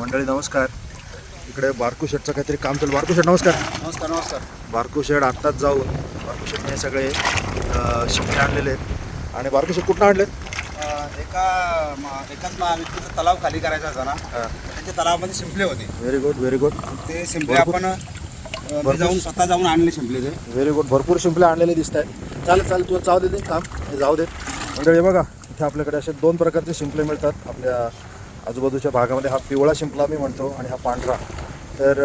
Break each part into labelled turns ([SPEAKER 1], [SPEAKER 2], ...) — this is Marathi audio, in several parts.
[SPEAKER 1] मंडळी नमस्कार. इकडे बारकू शेटचं काहीतरी काम चालू. बारकू शेट नमस्कार.
[SPEAKER 2] नमस्कार नमस्कार.
[SPEAKER 1] बारकू शेट आत्ताच जाऊन बारकू शेटने सगळे अं, शिंपले आणलेले आहेत. आणि बारकू शेट कुठं आणलेत?
[SPEAKER 2] एका म- एकाच महाव्यक्तीचा तलाव खाली करायचा होता ना. त्याच्या तलावामध्ये शिंपले होते.
[SPEAKER 1] व्हेरी गुड व्हेरी गुड
[SPEAKER 2] ते शिंपले
[SPEAKER 1] भरपूर-
[SPEAKER 2] आपण अं, मी जाऊन स्वतः जाऊन आणले शिंपले ते.
[SPEAKER 1] व्हेरी गुड भरपूर शिंपले आणलेले दिसत आहेत. चालेल चालेल. तुला चाव देते काम हे जाऊ देत मंडळी बघा इथे आपल्याकडे असे दोन प्रकारचे शिंपले मिळतात आपल्या आजूबाजूच्या भागामध्ये हा पिवळा शिंपला मी म्हणतो आणि हा पांढरा. तर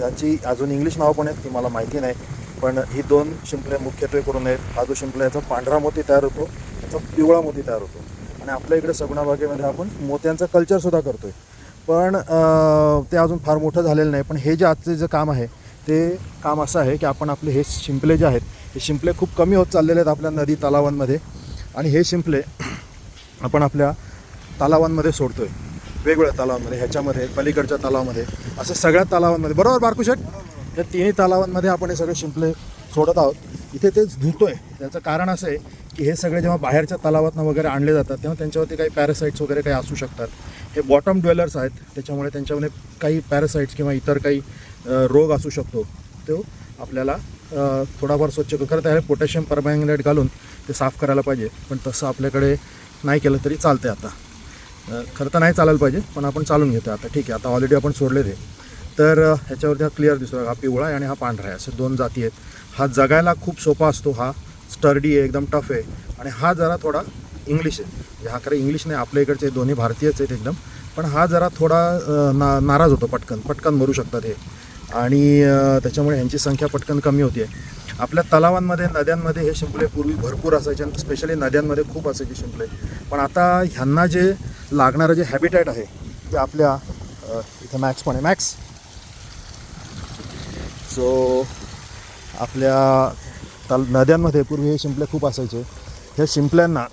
[SPEAKER 1] याची अजून इंग्लिश नावं पण आहेत ती मला माहिती नाही. पण ही दोन शिंपले मुख्यत्वे करून आहेत. हा जो शिंपला याचा पांढरा मोती तयार होतो याचा पिवळा मोती तयार होतो. आणि आपल्या इकडे सगुणा बागेमध्ये आपण मोत्यांचं कल्चरसुद्धा करतो आहे पण ते अजून फार मोठं झालेलं नाही. पण हे जे आजचं जे काम आहे ते काम असं आहे की आपण आपले हे शिंपले जे आहेत हे शिंपले खूप कमी होत चाललेले आहेत आपल्या नदी तलावांमध्ये. आणि हे शिंपले आपण आपल्या तलावांमध्ये सोडतोय. वेगवेगळ्या तलावांमध्ये ह्याच्यामध्ये पलीकडच्या तलावामध्ये असं सगळ्या तलावांमध्ये. बरोबर बारकुशेट या तिन्ही तलावांमध्ये आपण हे सगळे शिंपले सोडत आहोत. इथे तेच धुतोय. त्याचं कारण असं आहे की हे सगळे जेव्हा बाहेरच्या तलावातनं वगैरे आणले जातात तेव्हा त्यांच्यावरती काही पॅरासाईट्स वगैरे काही असू शकतात. हे बॉटम ड्वेलर्स आहेत. त्याच्यामुळे त्यांच्यामध्ये काही पॅरासाईट्स किंवा इतर काही रोग असू शकतो. तो आपल्याला थोडाफार स्वच्छ करता आहे पोटॅशियम परमॅंगनेट घालून ते साफ करायला पाहिजे. पण तसं आपल्याकडे नाही केलं तरी चालते आता. खरं तर नाही चालायला पाहिजे पण आपण चालून घेतो आता. ठीक आहे आता ऑलरेडी आपण सोडले ते तर ह्याच्यावरती हा क्लिअर दिसतो हा पिवळा आहे आणि हा पांढरा आहे. असे दोन जाती आहेत. हा जगायला खूप सोपा असतो हा. स्टर्डी आहे एकदम टफ आहे. आणि हा जरा थोडा इंग्लिश आहे. म्हणजे हा खरं इंग्लिश नाही आपल्या इकडचे दोन्ही भारतीयच आहेत एकदम. पण हा जरा थोडा ना नाराज होतो पटकन. पटकन मरू शकतात हे. आणि त्याच्यामुळे ह्यांची संख्या पटकन कमी होते आपल्या तलावांमध्ये नद्यांमध्ये हे शिंपले पूर्वी भरपूर असायचे आणि स्पेशली नद्यांमध्ये खूप असायचे शिंपले. पण आता ह्यांना जे लागणारं जे हॅबिटॅट आहे ते आपल्या इथे इथं मॅक्स पण आहे. मॅक्स सो आपल्या तल नद्यांमध्ये पूर्वी हे शिंपले खूप असायचे. ह्या शिंपल्यांना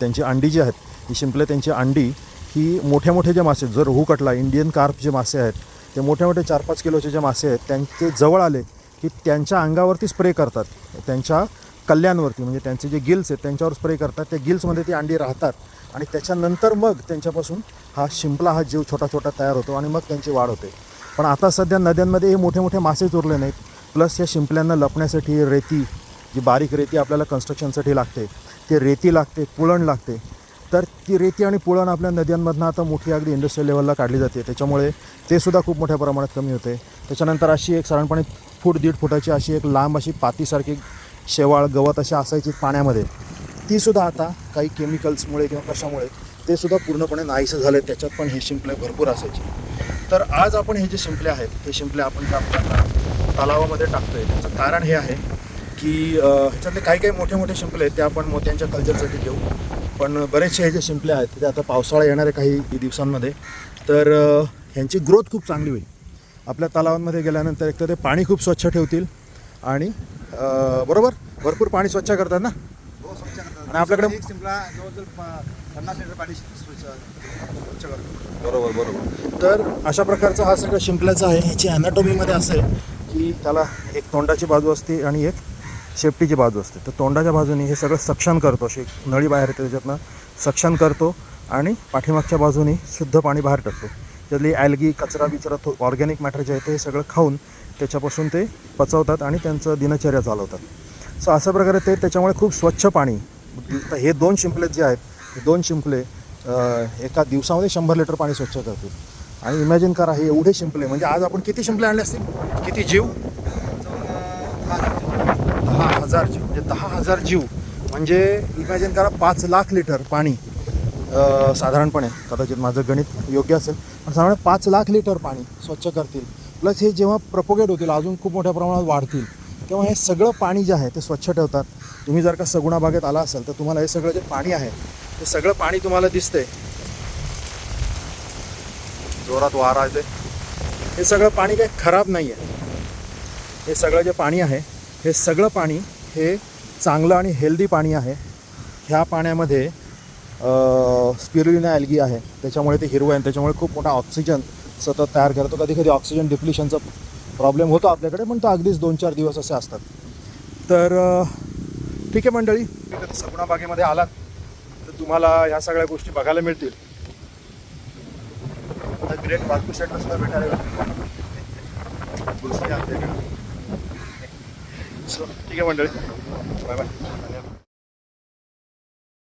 [SPEAKER 1] त्यांची अंडी जी आहेत ही शिंपले त्यांची अंडी ही मोठे मोठे जे मासे जर रोहू कटला इंडियन कार्प जे मासे आहेत ते मोठे मोठे चार पाच किलोचे जे मासे आहेत त्यांचे जवळ आले की त्यांच्या अंगावरती स्प्रे करतात त्यांच्या कल्ल्यांवरती. म्हणजे त्यांचे जे गिल्स आहेत त्यांच्यावर स्प्रे करतात. त्या गिल्समध्ये ती अंडी राहतात आणि त्याच्यानंतर मग त्यांच्यापासून हा शिंपला हा जीव छोटा छोटा तयार होतो आणि मग त्यांची वाढ होते. पण आता सध्या नद्यांमध्ये हे मोठे मोठे मासेच उरले नाहीत. प्लस या शिंपल्यांना लपण्यासाठी रेती जी बारीक रेती आपल्याला कन्स्ट्रक्शनसाठी लागते ते रेती लागते पुळण लागते. तर ती रेती आणि पुळण आपल्या नद्यांमधनं आता मोठी अगदी इंडस्ट्रियल लेवलला काढली जाते. त्याच्यामुळे ते सुद्धा खूप मोठ्या प्रमाणात कमी होते. त्याच्यानंतर अशी एक साधारणपणे फूट दीड फुटाची अशी एक लांब अशी पातीसारखी शेवाळ गवत अशी असायची पाण्यामध्ये. तीसुद्धा आता काही केमिकल्समुळे किंवा कशामुळे ते सुद्धा पूर्णपणे नाहीसं झाले त्याच्यात पण हे शिंपले भरपूर असायचे. तर आज आपण हे जे शिंपले आहेत ते शिंपले आपण आपल्या तलावामध्ये आहे त्याचं कारण हे आहे की ह्याच्यातले काही काही मोठे मोठे शिंपले आहेत ते आपण मोत्यांच्या कल्चरसाठी घेऊ. पण बरेचसे हे जे शिंपले आहेत ते आता पावसाळा येणारे काही दिवसांमध्ये. तर ह्यांची ग्रोथ खूप चांगली होईल. आपल्या तलावांमध्ये गेल्यानंतर एक तर ते पाणी खूप स्वच्छ ठेवतील आणि बरोबर? भरपूर पाणी स्वच्छ करतात ना?
[SPEAKER 2] हो स्वच्छ करतात.
[SPEAKER 1] आणि आपल्याकडे-
[SPEAKER 2] पन्नास लिटर पाणी स्वच्छ करतो
[SPEAKER 1] बरोबर बरोबर. तर अशा प्रकारचा हा सगळं शिंपल्याचा आहे. ह्याची अॅनाटॉमीमध्ये असं आहे की त्याला एक तोंडाची बाजू असते आणि एक शेपटीची बाजू असते. तर तोंडाच्या बाजूने हे सगळं सक्शन करतो. अशी नळी बाहेर येते त्याच्यातनं सक्शन करतो आणि पाठीमागच्या बाजूने शुद्ध पाणी बाहेर टाकतो. त्यातली ॲलगी कचरा बिचरा तो ऑर्गॅनिक मॅटर जे आहे ते सगळं खाऊन त्याच्यापासून ते पचवतात आणि त्यांचं दिनचर्या चालवतात. सो अशा प्रकारे ते त्याच्यामुळे खूप स्वच्छ पाणी तर हे दोन शिंपले जे आहेत हे दोन शिंपले एका दिवसामध्ये शंभर लिटर पाणी स्वच्छ करतील. आणि इमॅजिन करा हे एवढे शिंपले म्हणजे आज आपण किती शिंपले आणले असतील? किती जीव? दहा हजार जीव. म्हणजे दहा हजार जीव. म्हणजे इमॅजिन करा पाच लाख लिटर पाणी साधारणपणे कदाचित माझं गणित योग्य असेल पण साधारण पाच लाख लिटर पाणी स्वच्छ करतील. प्लस हे जेव्हा प्रपोगेट होतील अजून खूप मोठ्या प्रमाणात वाढतील तेव्हा हे सगळं पाणी जे आहे ते स्वच्छ ठेवतात. तुम्ही जर का सगुणा बागेत आला असाल तर तुम्हाला हे सगळं जे पाणी आहे ते सगळं पाणी तुम्हाला दिसतंय. जोरात वारा येते हे सगळं पाणी काही खराब नाही आहे हे सगळं जे पाणी आहे हे सगळं पाणी हे चांगलं आणि हेल्दी पाणी आहे. ह्या पाण्यामध्ये स्पिरुलिना ॲल्गी आहे. त्याच्यामुळे ते हिरवं आहे आणि त्याच्यामुळे खूप मोठा ऑक्सिजन सतत तयार करतो कधी कधी ऑक्सिजन डिप्लिशनचा प्रॉब्लेम होतो आपल्याकडे पण तो अगदीच दोन चार दिवस असे असतात. तर ठीक आहे मंडळी कधी सगुणा बागेमध्ये आलात. तर तुम्हाला ह्या सगळ्या गोष्टी बघायला मिळतील. द ग्रेट बागू शेटर सुद्धा भेटायला ठीक आहे मंडळी. बाय बाय धन्यवाद